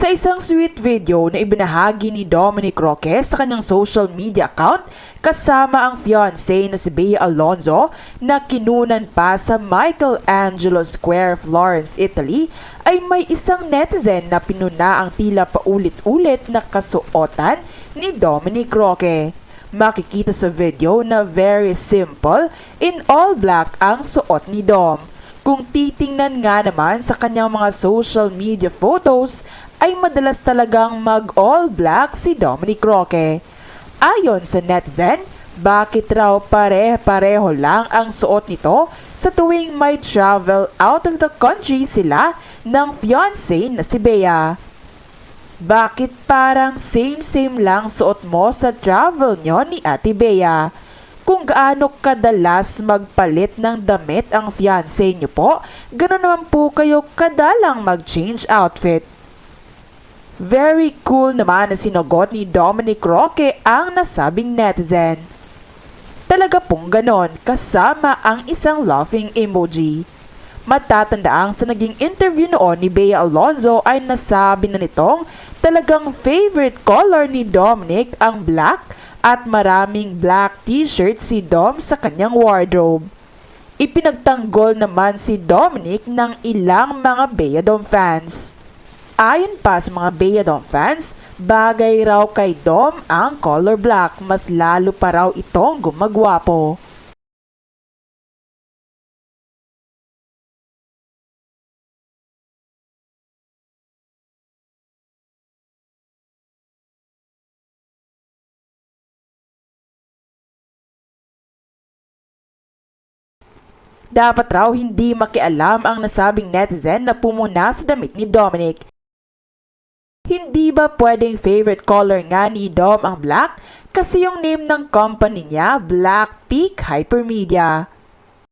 Sa isang sweet video na ibinahagi ni Dominic Roque sa kanyang social media account kasama ang fiancé na si Bea Alonzo na kinunan pa sa Michelangelo Square, Florence, Italy ay may isang netizen na pinuna ang tila paulit-ulit na kasuotan ni Dominic Roque. Makikita sa video na very simple, in all black ang suot ni Dom. Kung titingnan nga naman sa kanyang mga social media photos, ay madalas talagang mag-all black si Dominic Roque. Ayon sa netizen, bakit raw pare-pareho lang ang suot nito sa tuwing may travel out of the country sila ng fiancé na si Bea? Bakit parang same-same lang suot mo sa travel nyo ni Ate Bea? Kung gaano kadalas magpalit ng damit ang fiancé nyo po, ganoon naman po kayo kadalang mag-change outfit. Very cool naman na sinagot ni Dominic Roque ang nasabing netizen. Talaga pong ganon kasama ang isang laughing emoji. Matatandaang sa naging interview noon ni Bea Alonzo ay nasabi na nitong talagang favorite color ni Dominic ang black at maraming black t-shirt si Dom sa kanyang wardrobe. Ipinagtanggol naman si Dominic ng ilang mga Beadom fans. Ayon pa sa mga Beadom fans, bagay raw kay Dom ang color black, mas lalo pa raw itong gumagwapo. Dapat raw hindi makialam ang nasabing netizen na pumuna sa damit ni Dominic. Hindi ba pwedeng favorite color nga ni Dom ang black? Kasi yung name ng company niya, Black Peak Hypermedia.